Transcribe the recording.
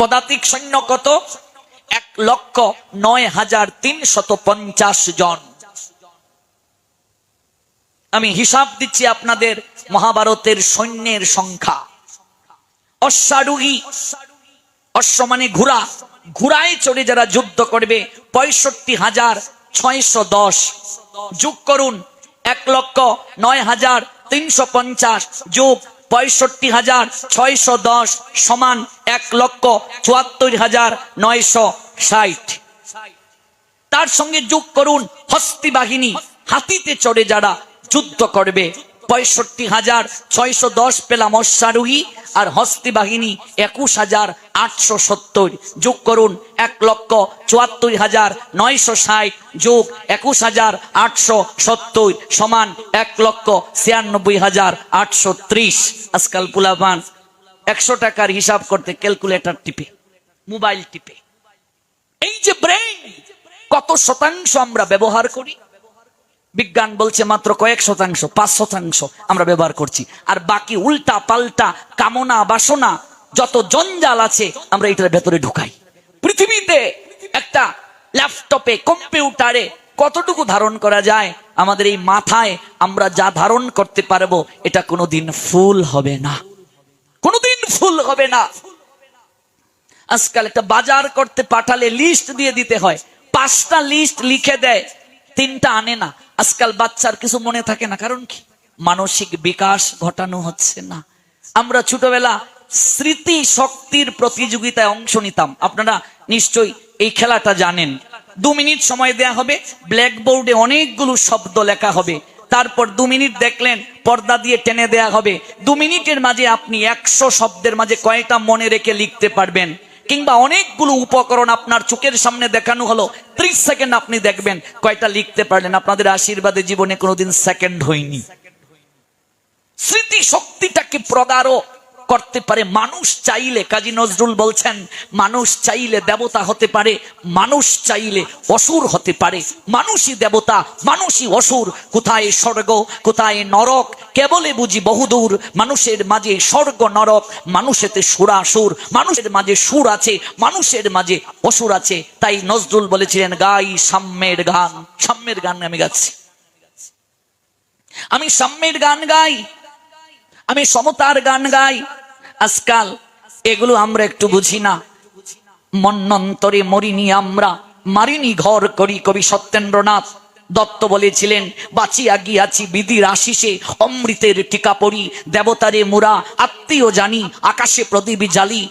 পদাতিক সৈন্য কত? এক লক্ষ নয় হাজার তিনশত পঞ্চাশ জন। আমি হিসাব দিচ্ছি আপনাদের মহাভারতের সৈন্যের সংখ্যা। অশ্বারোহী অশ্ব মানে ঘোড়া, ঘোড়ায় চড়ে যারা যুদ্ধ করবে, পঁয়ষট্টি হাজার ছয়শো দশ। যোগ করুন, এক লক্ষ নয় হাজার তিনশো পঞ্চাশ যোগ পঁয়ষট্টি হাজার ছয়শো দশ সমান এক লক্ষ চুয়াত্তর হাজার নয়শো ষাট। তার সঙ্গে যোগ করুন হস্তি বাহিনী, হাতিতে চড়ে যারা যুদ্ধ করবে। পঁয়ষট্টি হাজার ছয়শো দশ পেলাম অশ্বারোহী আর হস্তি বাহিনী একুশ হাজার আটশো সত্তর। যোগ করুন এক লক্ষ চুয়াত্তর হাজার নয়শো ষাট যোগ একুশ হাজার আটশো সত্তর সমান এক লক্ষ ছিয়ানব্বই হাজার আটশো ত্রিশ। আজকাল পুলাপান একশো টাকার হিসাব করতে ক্যালকুলেটর টিপে, মোবাইল টিপে। এই যে ব্রেন কত শতাংশ আমরা ব্যবহার করি? বিজ্ঞান বলছে মাত্র কয়েক শতাংশ, পাঁচ শতাংশ আমরা ব্যবহার করছি। আর বাকি উল্টা পাল্টা কামনা বাসনা, যত জঞ্জাল আছে, আমরা এটার ভেতরে ঢুকাই। পৃথিবীতে একটা ল্যাপটপে, কম্পিউটারে কতটুকু ধারণ করা যায়, আমাদের এই মাথায় আমরা যা ধারণ করতে পারব, এটা কোনোদিন ফুল হবে না। কোনোদিন ফুল হবে না। আজকাল একটা বাজার করতে পাঠালে লিস্ট দিয়ে দিতে হয়। পাঁচটা লিস্ট লিখে দেয়, তিনটা আনে না। আজকাল বাচ্চার কিছু মনে থাকে না। কারণ কি? মানসিক বিকাশ ঘটানো হচ্ছে না। আমরা ছোটবেলা স্মৃতি শক্তির প্রতিযোগিতায় অংশ নিতাম। আপনারা নিশ্চয়ই এই খেলাটা জানেন। দু মিনিট সময় দেয়া হবে। ব্ল্যাকবোর্ডে অনেকগুলো শব্দ লেখা হবে। তারপর দু মিনিট দেখলেন, পর্দা দিয়ে টেনে দেয়া হবে। দু মিনিটের মাঝে আপনি একশো শব্দের মাঝে কয়টা মনে রেখে লিখতে পারবেন? কিংবা অনেকগুলো উপকরণ আপনার চোখের সামনে দেখানো হলো। ত্রিশ সেকেন্ড আপনি দেখবেন কয়টা লিখতে পারলেন। আপনাদের আশীর্বাদে জীবনে কোনোদিন সেকেন্ড হয়নি। স্মৃতি শক্তিটাকে প্রগাঢ় করতে পারে, মানুষ চাইলে, কাজী নজরুল বলছেন, মানুষ চাইলে দেবতা হতে পারে, মানুষ চাইলে অসুর হতে পারে, মানুষই দেবতা, মানুষই অসুর, কোথায় স্বর্গ, কোথায় নরক, কেবলে বুঝি বহুদূর, মানুষের মাঝে স্বর্গ, নরক, মানুষেতে সুরাসুর মানুষের মাঝে সুর আছে, মানুষের মাঝে অসুর আছে, তাই নজরুল বলেছিলেন, গাই সাম্যের গান সাম্যের গান আমি গাচ্ছি। আমি সাম্যের গান গাই, আমি সমতার গান গাই আজকাল এগুলো আমরা একটু বুঝি না। মন্নন্তরে মরিনি আমরা। মারিনি ঘর করি কবি সত্যেন্দ্রনাথ। দত্ত বলেছিলেন, বাঁচিয়া গিয়াছি বিধির আশিসে, অমৃতের টিকা পড়ি, দেবতারে মুরা, আত্মীয় জানি, আকাশে প্রদীপ জালি